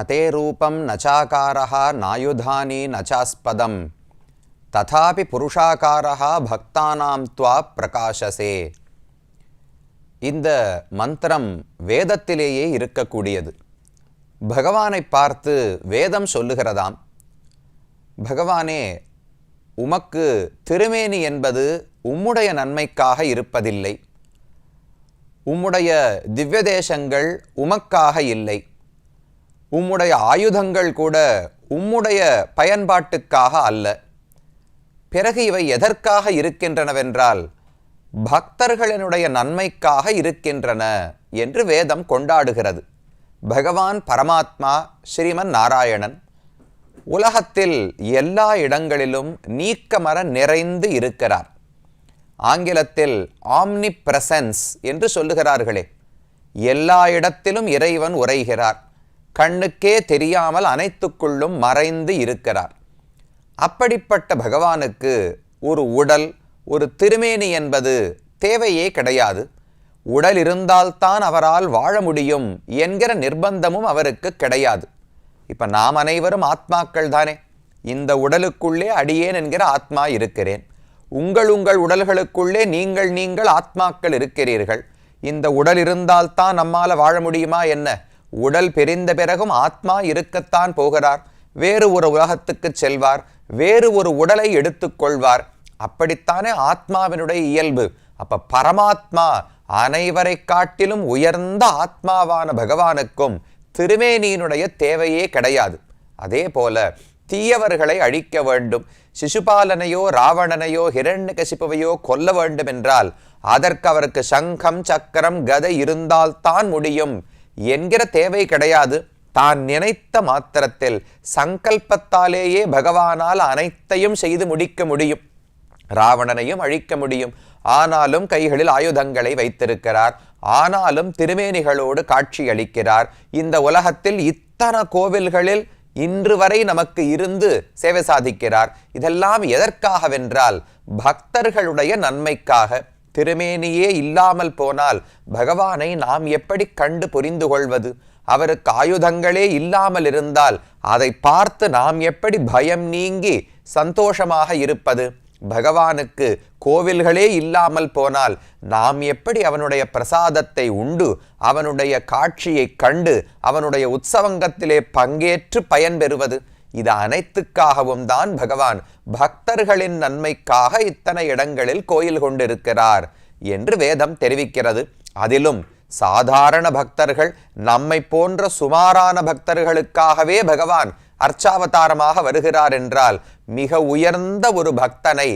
நதே ரூபம் நச்சாகாரா நாயுதானி நச்சாஸ்பதம் ததாபி புருஷாக்காரா பக்தானாம் துவா பிரகாசசே இந்த மந்திரம் வேதத்திலேயே இருக்கக்கூடியது. பகவானை பார்த்து வேதம் சொல்லுகிறதாம். பகவானே உமக்கு திருமேனி என்பது உம்முடைய நன்மைக்காக இருப்பதில்லை. உம்முடைய திவ்ய தேசங்கள் உமக்காக இல்லை. உம்முடைய ஆயுதங்கள் கூட உம்முடைய பயன்பாட்டுக்காக அல்ல. பிறகு இவை எதற்காக இருக்கின்றனவென்றால் பக்தர்களினுடைய நன்மைக்காக இருக்கின்றன என்று வேதம் கொண்டாடுகிறது. பகவான் பரமாத்மா ஸ்ரீமன் நாராயணன் உலகத்தில் எல்லா இடங்களிலும் நீக்கமர நிறைந்து இருக்கிறார். ஆங்கிலத்தில் ஆம்னி பிரசன்ஸ் என்று சொல்லுகிறார்களே எல்லா இடத்திலும் இறைவன் உரைகிறார் கண்ணுக்கே தெரியாமல் அனைத்துக்குள்ளும் மறைந்து இருக்கிறார். அப்படிப்பட்ட பகவானுக்கு ஒரு உடல் ஒரு திருமேனி என்பது தேவையே கிடையாது. உடல் இருந்தால்தான் அவரால் வாழ முடியும் என்கிற நிர்பந்தமும் அவருக்கு கிடையாது. இப்போ நாம் அனைவரும் ஆத்மாக்கள் தானே. இந்த உடலுக்குள்ளே அடியேன் என்கிற ஆத்மா இருக்கிறேன். உங்கள் உங்கள் உடல்களுக்குள்ளே நீங்கள் நீங்கள் ஆத்மாக்கள் இருக்கிறீர்கள். இந்த உடல் இருந்தால்தான் நம்மால் வாழ முடியுமா என்ன? உடல் பிரிந்த பிறகும் ஆத்மா இருக்கத்தான் போகிறார். வேறு ஒரு உலகத்துக்கு செல்வார். வேறு ஒரு உடலை எடுத்துக்கொள்வார் அப்படித்தானே ஆத்மாவினுடைய இயல்பு. அப்ப பரமாத்மா அனைவரை காட்டிலும் உயர்ந்த ஆத்மாவான பகவானுக்கும் திருமேனியினுடைய தேவையே கிடையாது. அதே போல தீயவர்களை அழிக்க வேண்டும். சிசுபாலனையோ ராவணனையோ ஹிரண்யகசிப்புவையோ கொல்ல வேண்டும் என்றால் அதற்கு அவருக்கு சங்கம் சக்கரம் கதை இருந்தால்தான் முடியும். என்கிற தேவை கிடையாது. தான் நினைத்த மாத்திரத்தில் சங்கல்பத்தாலேயே பகவானால் அனைத்தையும் செய்து முடிக்க முடியும். ராவணனையும் அழிக்க முடியும். ஆனாலும் கைகளில் ஆயுதங்களை வைத்திருக்கிறார். ஆனாலும் திருமேனிகளோடு காட்சி அளிக்கிறார். இந்த உலகத்தில் இத்தனை கோவில்களில் இன்று வரை நமக்கு இருந்து சேவை சாதிக்கிறார். இதெல்லாம் எதற்காகவென்றால் பக்தர்களுடைய நன்மைக்காக. திருமேனியே இல்லாமல் போனால் பகவானை நாம் எப்படி கண்டு புரிந்து கொள்வது அவருக்கு ஆயுதங்களே இல்லாமல் இருந்தால் அதை பார்த்து நாம் எப்படி பயம் நீங்கி சந்தோஷமாக இருப்பது? பகவானுக்கு கோவில்களே இல்லாமல் போனால் நாம் எப்படி அவனுடைய பிரசாதத்தை உண்டு அவனுடைய காட்சியை கண்டு அவனுடைய உற்சவங்கத்திலே பங்கேற்று பயன்பெறுவது? இது அனைத்துக்காகவும் தான் பகவான் பக்தர்களின் நன்மைக்காக இத்தனை இடங்களில் கோயில் கொண்டிருக்கிறார் என்று வேதம் தெரிவிக்கிறது. அதிலும் சாதாரண பக்தர்கள் நம்மை போன்ற சுமாரான பக்தர்களுக்காகவே பகவான் அர்ச்சாவதாரமாக வருகிறார் என்றால் மிக உயர்ந்த ஒரு பக்தனை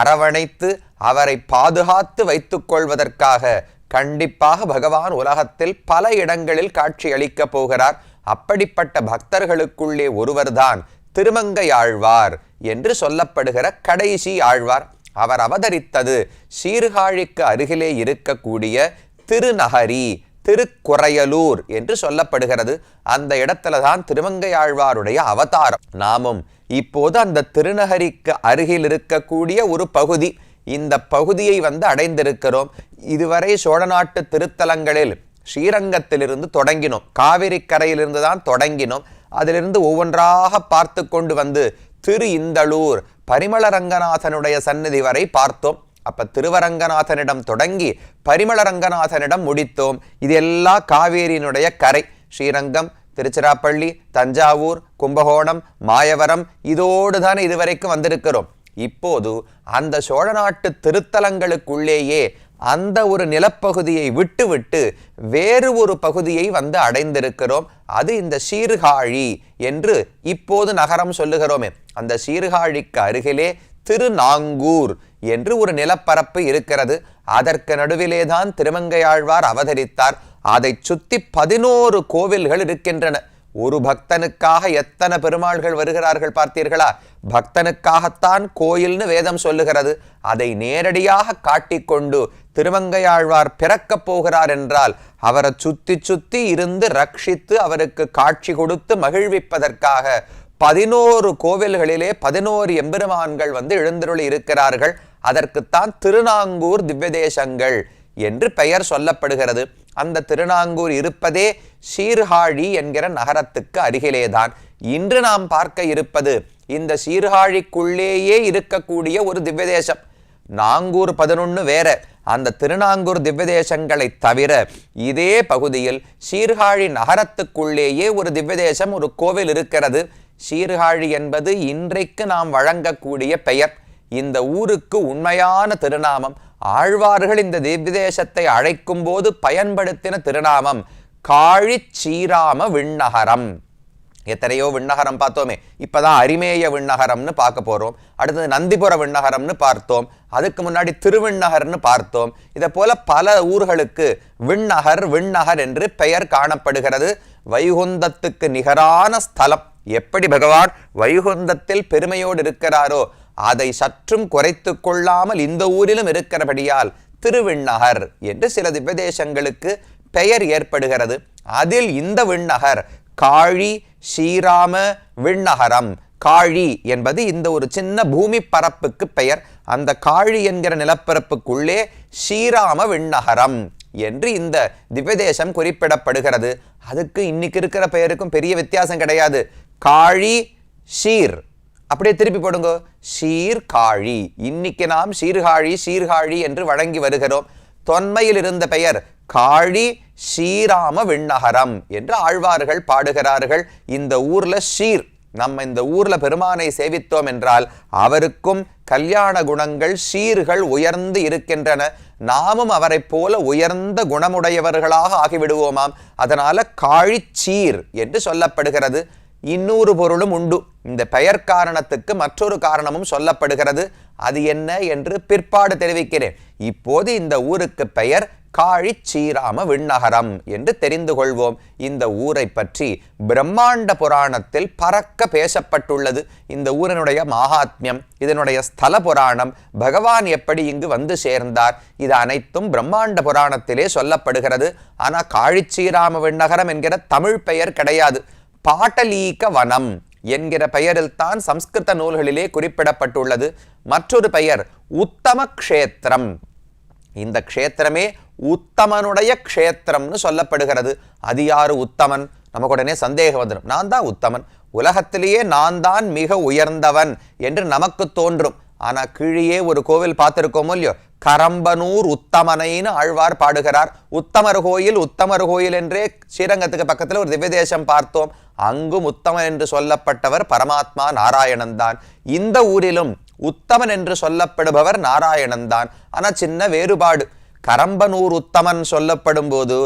அரவணைத்து அவரை பாதுகாத்து வைத்துக் கொள்வதற்காக கண்டிப்பாக பகவான் உலகத்தில் பல இடங்களில் காட்சி அளிக்கப் போகிறார். அப்படிப்பட்ட பக்தர்களுக்குள்ளே ஒருவர்தான் திருமங்கையாழ்வார் என்று சொல்லப்படுகிற கடைசி ஆழ்வார். அவர் அவதரித்தது சீர்காழிக்கு அருகிலே இருக்கக்கூடிய திருநகரி திருக்குறையலூர் என்று சொல்லப்படுகிறது. அந்த இடத்துல தான் திருமங்கையாழ்வாருடைய அவதாரம். நாமும் இப்போது அந்த திருநகரிக்கு அருகில் இருக்கக்கூடிய ஒரு பகுதி. இந்த பகுதியை வந்து அடைந்திருக்கிறோம். இதுவரை சோழ நாட்டு திருத்தலங்களில் ஸ்ரீரங்கத்திலிருந்து தொடங்கினோம். காவிரி கரையிலிருந்து தான் தொடங்கினோம். அதிலிருந்து ஒவ்வொன்றாக பார்த்து கொண்டு வந்து திரு இந்தளூர் பரிமள ரங்கநாதனுடைய சந்நிதி வரை பார்த்தோம். அப்ப திருவரங்கநாதனிடம் தொடங்கி பரிமள ரங்கநாதனிடம் முடித்தோம். இது எல்லாம் காவேரியினுடைய கரை. ஸ்ரீரங்கம் திருச்சிராப்பள்ளி தஞ்சாவூர் கும்பகோணம் மாயவரம் இதோடு தான் இதுவரைக்கும் வந்திருக்கிறோம். இப்போது அந்த சோழ நாட்டு திருத்தலங்களுக்குள்ளேயே அந்த ஒரு நிலப்பகுதியை விட்டுவிட்டு வேறு ஒரு பகுதியை வந்து அடைந்திருக்கிறோம். அது இந்த சீர்காழி என்று இப்போது நகரம் சொல்லுகிறோமே. அந்த சீர்காழிக்கு அருகிலே திருநாங்கூர் என்று ஒரு நிலப்பரப்பு இருக்கிறது. அதற்கு நடுவிலே தான் திருமங்கையாழ்வார் அவதரித்தார். அதை சுற்றி பதினோரு கோவில்கள் இருக்கின்றன. ஒரு பக்தனுக்காக எத்தனை பெருமாள்கள் வருகிறார்கள் பார்த்தீர்களா? பக்தனுக்காகத்தான் கோயில்னு வேதம் சொல்லுகிறது. அதை நேரடியாக காட்டிக்கொண்டு திருமங்கையாழ்வார் பிறக்கப் போகிறார் என்றால் அவரை சுத்தி சுத்தி இருந்து ரட்சித்து அவருக்கு காட்சி கொடுத்து மகிழ்விப்பதற்காக பதினோரு கோவில்களிலே பதினோரு எம்பெருமான்கள் வந்து எழுந்தருளி இருக்கிறார்கள். அதற்குத்தான் திருநாங்கூர் திவ்யதேசங்கள் என்று பெயர் சொல்லப்படுகிறது. அந்த திருநாங்கூர் இருப்பதே சீர்காழி என்கிற நகரத்துக்கு அருகிலேதான். இன்று நாம் பார்க்க இருப்பது இந்த சீர்காழிக்குள்ளேயே இருக்கக்கூடிய ஒரு திவ்யதேசம். நாங்கூர் பதினொன்று வேற. அந்த திருநாங்கூர் திவ்யதேசங்களை தவிர இதே பகுதியில் சீர்காழி நகரத்துக்குள்ளேயே ஒரு திவ்யதேசம் ஒரு கோவில் இருக்கிறது. சீர்காழி என்பது இன்றைக்கு நாம் வழங்கக்கூடிய பெயர். இந்த ஊருக்கு உண்மையான திருநாமம். ஆழ்வார்கள் இந்த திவ்யதேசத்தை அழைக்கும் போது பயன்படுத்தின திருநாமம். காழி சீராம விண்ணகரம். எத்தனையோ விண்ணகரம் பார்த்தோமே. இப்பதான் அரிமேய விண்ணகரம்னு பார்க்க போகிறோம் அடுத்தது நந்திபுர விண்ணகரம்னு பார்த்தோம். அதுக்கு முன்னாடி திருவிண்ணகர்னு பார்த்தோம். இதை போல பல ஊர்களுக்கு விண்ணகர் விண்ணகர் என்று பெயர் காணப்படுகிறது. வைகுந்தத்துக்கு நிகரான ஸ்தலம். எப்படி பகவான் வைகுந்தத்தில் பெருமையோடு இருக்கிறாரோ அதை சற்றும் குறைத்து கொள்ளாமல் இந்த ஊரிலும் இருக்கிறபடியால் திருவிண்ணகர் என்று சில திவ்யதேசங்களுக்கு பெயர் ஏற்படுகிறது. அதில் இந்த விண்ணகர் காழி ஸ்ரீராம விண்ணகரம் காழி என்பது இந்த ஒரு சின்ன பூமி பரப்புக்கு பெயர். அந்த காழி என்கிற நிலப்பரப்புக்குள்ளே ஸ்ரீராம விண்ணகரம் என்று இந்த திவ்யதேசம் குறிப்பிடப்படுகிறது. அதுக்கு இன்னைக்கு இருக்கிற பெயருக்கும் பெரிய வித்தியாசம் கிடையாது. காழி ஷீர். அப்படியே திருப்பி போடுங்க. சீர்காழி இன்னைக்கு நாம் சீர்காழி சீர்காழி என்று வழங்கி வருகிறோம். தொன்மையில் இருந்த பெயர் காழி ஸ்ரீராம விண்ணகரம் என்று ஆழ்வார்கள் பாடுகிறார்கள். இந்த ஊர்ல ஷீர் நம்ம இந்த ஊர்ல பெருமானை சேவித்தோம் என்றால் அவருக்கும் கல்யாண குணங்கள் சீர்கள் உயர்ந்து இருக்கின்றன. நாமும் அவரைப் போல உயர்ந்த குணமுடையவர்களாக ஆகிவிடுவோமாம். அதனால காழிச்சீர் என்று சொல்லப்படுகிறது. இன்னொரு பொருளும் உண்டு. இந்த பெயர் காரணத்துக்கு மற்றொரு காரணமும் சொல்லப்படுகிறது. அது என்ன என்று பிற்பாடு தெரிவிக்கிறேன். இப்போது இந்த ஊருக்கு பெயர் காழிச்சீராம விண்ணகரம் என்று தெரிந்து கொள்வோம். இந்த ஊரை பற்றி பிரம்மாண்ட புராணத்தில் பறக்க பேசப்பட்டுள்ளது. இந்த ஊரினுடைய மகாத்மியம் இதனுடைய ஸ்தல புராணம் பகவான் எப்படி இங்கு வந்து சேர்ந்தார் இது அனைத்தும் பிரம்மாண்ட புராணத்திலே சொல்லப்படுகிறது. ஆனால் காழிச்சீராம விண்ணகரம் என்கிற தமிழ் பெயர் கிடையாது. பாட்டலீக வனம் என்கிற பெயரில் தான் சம்ஸ்கிருத நூல்களிலே குறிப்பிடப்பட்டுள்ளது. மற்றொரு பெயர் உத்தம க்ஷேத்திரம். இந்த க்ஷேத்திரமே உத்தமனுடைய க்ஷேத்திரம்னு சொல்லப்படுகிறது. அது யாரு உத்தமன்? நமக்கு உடனே சந்தேகம் வந்துடும் நான் தான் உத்தமன். உலகத்திலேயே நான் தான் மிக உயர்ந்தவன் என்று நமக்கு தோன்றும். ஆனால் கீழே ஒரு கோவில் பார்த்துருக்கோமோ இல்லையோ? கரம்பனூர் உத்தமனைன்னு ஆழ்வார் பாடுகிறார். உத்தமர் கோயில் உத்தமர் கோயில் என்றே ஸ்ரீரங்கத்துக்கு பக்கத்தில் ஒரு திவ்யதேசம் பார்த்தோம். அங்கும் உத்தமன் என்று சொல்லப்பட்டவர் பரமாத்மா நாராயணன் தான். இந்த ஊரிலும் உத்தமன் என்று சொல்லப்படுபவர் நாராயணன் தான். ஆனால் சின்ன வேறுபாடு. கரம்பனூர் உத்தமன் சொல்லப்படும் போது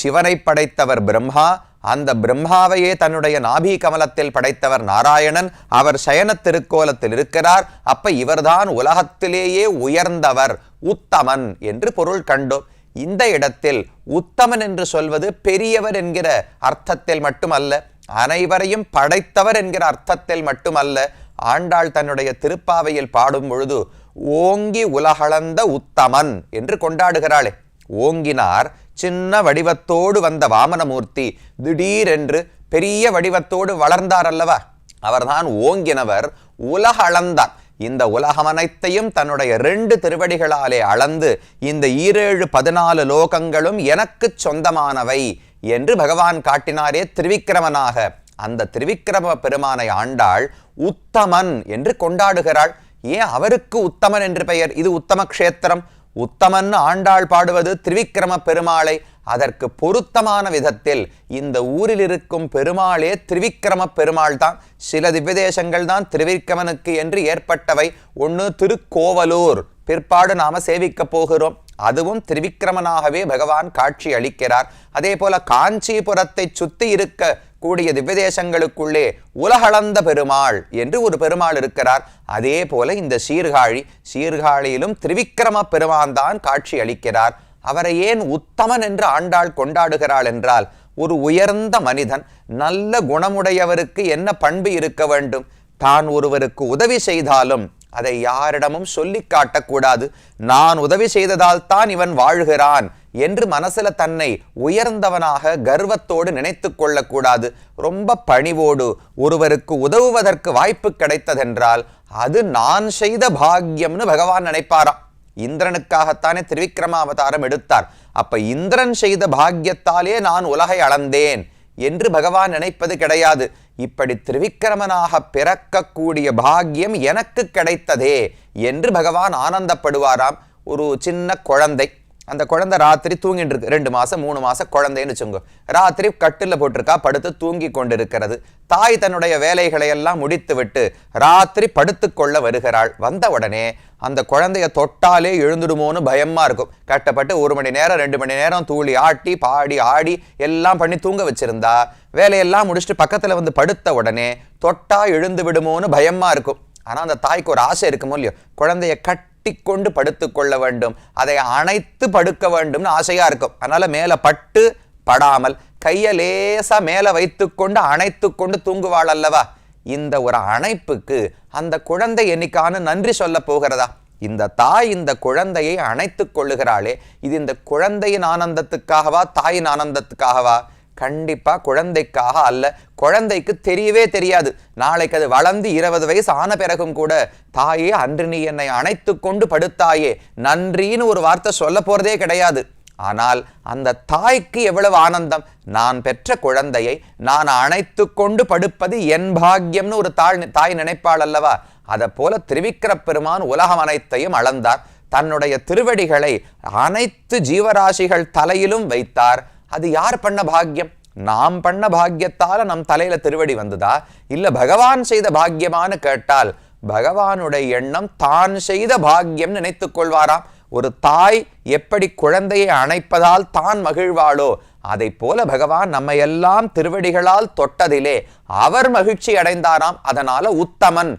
சிவனை படைத்தவர் பிரம்மா அந்த பிரம்மாவையே தன்னுடைய நாபி கமலத்தில் படைத்தவர் நாராயணன். அவர் சயன திருக்கோலத்தில் இருக்கிறார். அப்ப இவர்தான் உலகத்திலேயே உயர்ந்தவர் உத்தமன் என்று பொருள் கண்டோம். இந்த இடத்தில் உத்தமன் என்று சொல்வது பெரியவர் என்கிற அர்த்தத்தில் மட்டுமல்ல அனைவரையும் படைத்தவர் என்கிற அர்த்தத்தில் மட்டுமல்ல ஆண்டாள் தன்னுடைய திருப்பாவையில் பாடும் பொழுது ஓங்கி உலகளந்த உத்தமன் என்று கொண்டாடுகிறாளே. ஓங்கினார் சின்ன வடிவத்தோடு வந்த வாமனமூர்த்தி திடீரென்று பெரிய வடிவத்தோடு வளர்ந்தார் அல்லவா அவர்தான் ஓங்கினவர் உலக அளந்தார் இந்த உலகமனைத்தையும் தன்னுடைய ரெண்டு திருவடிகளாலே அளந்து இந்த ஈரேழு பதினாலு லோகங்களும் எனக்கு சொந்தமானவை என்று பகவான் காட்டினாரே திருவிக்கிரமனாக. அந்த திருவிக்கிரம பெருமானை ஆண்டாள் உத்தமன் என்று கொண்டாடுகிறாள். ஏன் அவருக்கு உத்தமன் என்று பெயர்? இது உத்தம க்ஷேத்திரம். உத்தமன் ஆண்டாள் பாடுவது திரிவிக்கிரம பெருமாளை. அதற்கு பொருத்தமான விதத்தில் இந்த ஊரில் இருக்கும் பெருமாளே திரிவிக்கிரம பெருமாள் தான். சில திவ்யதேசங்கள் தான் திரிவிக்கிரமனுக்கு என்று ஏற்பட்டவை. ஒன்று திருக்கோவலூர். பிற்பாடு நாம சேவிக்கப் போகிறோம். அதுவும் திரிவிக்கிரமனாகவே பகவான் காட்சி அளிக்கிறார். அதே போல காஞ்சிபுரத்தை சுத்தி இருக்க கூடிய திவ்யதேசங்களுக்குள்ளே உலகளந்த பெருமாள் என்று ஒரு பெருமாள் இருக்கிறார். அதே போல இந்த சீர்காழி சீர்காழியிலும் திரிவிக்கிரம பெருமான் தான் காட்சி அளிக்கிறார். அவரை ஏன் உத்தமன் என்று ஆண்டாள் கொண்டாடுகிறாள் என்றால் ஒரு உயர்ந்த மனிதன் நல்ல குணமுடையவருக்கு என்ன பண்பு இருக்க வேண்டும்? தான் ஒருவருக்கு உதவி செய்தாலும் அதை யாரிடமும் சொல்லி காட்டக்கூடாது. நான் உதவி செய்ததால் தான் இவன் வாழ்கிறான். என்று மனசுல தன்னை உயர்ந்தவனாக கர்வத்தோடு நினைத்து கொள்ளக்கூடாது. ரொம்ப பணிவோடு ஒருவருக்கு உதவுவதற்கு வாய்ப்பு கிடைத்ததென்றால் அது நான் செய்த பாக்கியம்னு பகவான் நினைப்பாராம். இந்திரனுக்காகத்தானே திருவிக்ரம அவதாரம் எடுத்தார். அப்ப இந்திரன் செய்த பாக்கியத்தாலே நான் உலகை அளந்தேன் என்று பகவான் நினைப்பது கிடையாது. இப்படி திருவிக்கிரமனாக பிறக்கக்கூடிய பாக்கியம் எனக்கு கிடைத்ததே என்று பகவான் ஆனந்தப்படுவாராம். ஒரு சின்ன குழந்தை. அந்த குழந்தை ராத்திரி தூங்கிட்டு இருக்கு. ரெண்டு மாசம் மூணு மாசம் குழந்தைன்னு வச்சுங்க ராத்திரி கட்டில் போட்டிருக்கா படுத்து தூங்கி கொண்டிருக்கிறது. தாய் தன்னுடைய வேலைகளை எல்லாம் முடித்து விட்டு ராத்திரி படுத்துக்கொள்ள வருகிறாள். வந்த உடனே அந்த குழந்தைய தொட்டாலே எழுந்துடுமோன்னு பயமா இருக்கும். கட்டப்பட்டு ஒரு மணி நேரம் ரெண்டு மணி நேரம் தூளி ஆட்டி பாடி ஆடி எல்லாம் பண்ணி தூங்க வச்சிருந்தா வேலையெல்லாம் முடிச்சுட்டு பக்கத்தில் வந்து படுத்த உடனே தொட்டா எழுந்து விடுமோன்னு பயமா இருக்கும். ஆனால் அந்த தாய்க்கு ஒரு ஆசை இருக்குமோ இல்லையோ? குழந்தைய கட் கட்டிக்கொண்டு படுத்துக்கொள்ள வேண்டும். அதை அணைத்து படுக்க வேண்டும்னு ஆசையா இருக்கும். அதனால மேல பட்டு படாமல் கைய லேசா மேல வைத்துக்கொண்டு அணைத்து கொண்டு தூங்குவாள் அல்லவா? இந்த ஒரு அணைப்புக்கு அந்த குழந்தை என்னைக்கான நன்றி சொல்ல போகிறதா? இந்த தாய் இந்த குழந்தையை அணைத்துக் கொள்ளுகிறாளே. இது இந்த குழந்தையின் ஆனந்தத்துக்காகவா தாயின் ஆனந்தத்துக்காகவா? கண்டிப்பாக குழந்தைக்காக அல்ல. குழந்தைக்கு தெரியவே தெரியாது. நாளைக்கு அது வளர்ந்து இருபது வயசு ஆன பிறகும் கூட தாயே அன்று நீ என்னை அணைத்து கொண்டு படுத்தாயே. நன்றின்னு ஒரு வார்த்தை சொல்ல போகிறதே கிடையாது. ஆனால் அந்த தாய்க்கு எவ்வளவு ஆனந்தம். நான் பெற்ற குழந்தையை நான் அணைத்து கொண்டு படுப்பது என் பாக்கியம்னு ஒரு தாய் தாய் நினைப்பாள் அல்லவா? அதை போல திருவிக்கிர பெருமான் உலகம் அனைத்தையும் அளந்தார். தன்னுடைய திருவடிகளை அனைத்து ஜீவராசிகள் தலையிலும் வைத்தார். அது யார் பண்ண பாக்கியம்? நாம் பண்ண பாக்கியத்தால நம் தலையில திருவடி வந்ததா? இல்ல பகவான் செய்த பாக்கியமான்னு கேட்டால் பகவானுடைய எண்ணம் தான் செய்த பாக்கியம் நினைத்து கொள்வாராம். ஒரு தாய் எப்படி குழந்தையை அணைப்பதால் தான் மகிழ்வாளோ அதை போல பகவான் நம்ம எல்லாம் திருவடிகளால் தொட்டதிலே அவர் மகிழ்ச்சி அடைந்தாராம். அதனால உத்தமன்.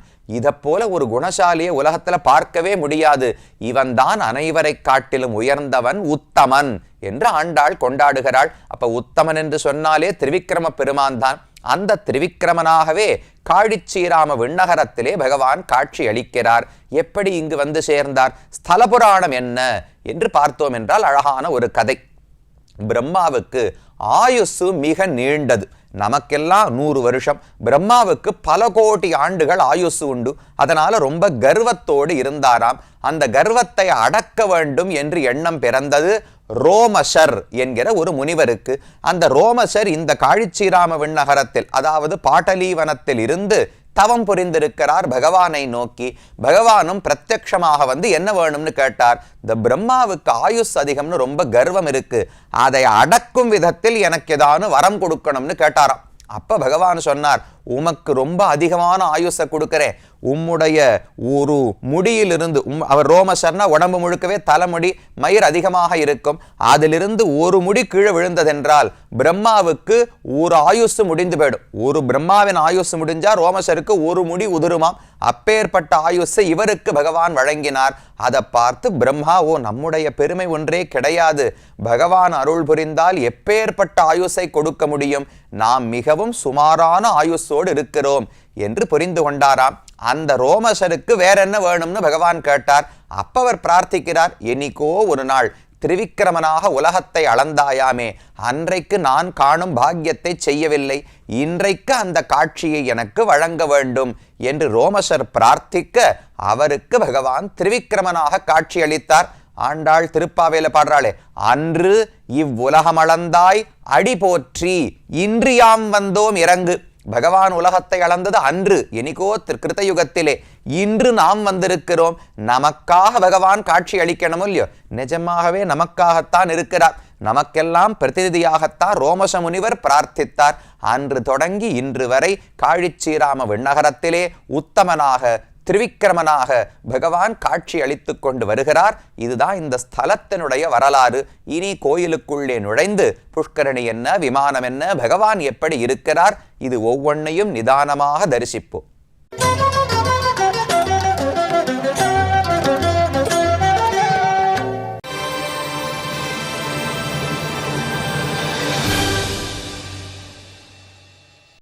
போல ஒரு குணசாலியை உலகத்துல பார்க்கவே முடியாது. இவன்தான் அனைவரை காட்டிலும் உயர்ந்தவன் உத்தமன் என்று ஆண்டாள் கொண்டாடுகிறாள். அப்ப உத்தமன் என்று சொன்னாலே திருவிக்கிரம பெருமான் தான். அந்த திருவிக்கிரமனாகவே காழிச்சீராம விண்ணகரத்திலே பகவான் காட்சி அளிக்கிறார். எப்படி இங்கு வந்து சேர்ந்தார்? ஸ்தல புராணம் என்ன? என்று பார்த்தோம் என்றால் அழகான ஒரு கதை. பிரம்மாவுக்கு ஆயுசு மிக நீண்டது. நமக்கெல்லாம் நூறு வருஷம். பிரம்மாவுக்கு பல கோடி ஆண்டுகள் ஆயுசு உண்டு. அதனால ரொம்ப கர்வத்தோடு இருந்தாராம். அந்த கர்வத்தை அடக்க வேண்டும் என்று எண்ணம் பிறந்தது ரோமசர் என்கிற ஒரு முனிவருக்கு. அந்த ரோமசர் இந்த காழிச்சீராம விண்ணகரத்தில் அதாவது பாட்டலீவனத்தில் இருந்து தவம் புரிந்திருக்கிறார் பகவானை நோக்கி. பகவானும் பிரத்யக்ஷமாக வந்து என்ன வேணும்னு கேட்டார். இந்த பிரம்மாவுக்கு ஆயுஸ் அதிகம்னு ரொம்ப கர்வம் இருக்கு. அதை அடக்கும் விதத்தில் எனக்கு ஏதானு வரம் கொடுக்கணும்னு கேட்டாராம். அப்ப பகவான் சொன்னார் உமக்கு ரொம்ப அதிகமான ஆயுசை கொடுக்கறேன் உம்முடைய ஒரு முடியிலிருந்து உம் அவர் ரோமசர்னா உடம்பு முழுக்கவே தலைமுடி மயிர் அதிகமாக இருக்கும். அதிலிருந்து ஒரு முடி கீழே விழுந்ததென்றால் பிரம்மாவுக்கு ஒரு ஆயுசு முடிந்து போயிடும். ஒரு பிரம்மாவின் ஆயுசு முடிஞ்சால் ரோமசருக்கு ஒரு முடி உதிருமாம். அப்பேற்பட்ட ஆயுசை இவருக்கு பகவான் வழங்கினார். அதை பார்த்து பிரம்மா ஓ நம்முடைய பெருமை ஒன்றே கிடையாது. பகவான் அருள் புரிந்தால் எப்பேற்பட்ட ஆயுசை கொடுக்க முடியும்? நாம் மிகவும் சுமாரான மனசோடு இருக்கிறோம் என்று புரிந்து கொண்டாராம். அந்த ரோமசருக்கு வேற என்ன வேணும்னு பகவான் கேட்டார். அப்ப அவர் பிரார்த்திக்கிறார் என்னைக்கோ ஒரு நாள் திரிவிக்கிரமனாக உலகத்தை அளந்தாயாமே அன்றைக்கு நான் காணும் பாக்கியத்தை செய்யவில்லை. இன்றைக்கு அந்த காட்சியை எனக்கு வழங்க வேண்டும் என்று ரோமசர் பிரார்த்திக்க அவருக்கு பகவான் திரிவிக்கிரமனாக காட்சியளித்தார் ஆண்டாள் திருப்பாவையில பாடுறாளே அன்று இவ்வுலகமளந்தாய் அடி போற்றி இன்றியாம் வந்தோம் இறங்கு. பகவான் உலகத்தை அளந்தது அன்று. எனிக்கோ யுகத்திலே இன்று நாம் வந்திருக்கிறோம். நமக்காக பகவான் காட்சி அளிக்கணும் இல்லையோ? நிஜமாகவே நமக்காகத்தான் இருக்கிறார். நமக்கெல்லாம் பிரதிநிதியாகத்தான் ரோமச முனிவர் பிரார்த்தித்தார். அன்று தொடங்கி இன்று வரை காழிச்சீராம விண்ணகரத்திலே உத்தமனாக திரிவிக்கிரமனாக பகவான் காட்சி அளித்து கொண்டு வருகிறார். இதுதான் இந்த ஸ்தலத்தினுடைய வரலாறு. இனி கோயிலுக்குள்ளே நுழைந்து புஷ்கரணி என்ன விமானம் என்ன பகவான் எப்படி இருக்கிறார் இது ஒவ்வொன்றையும் நிதானமாக தரிசிப்போம்.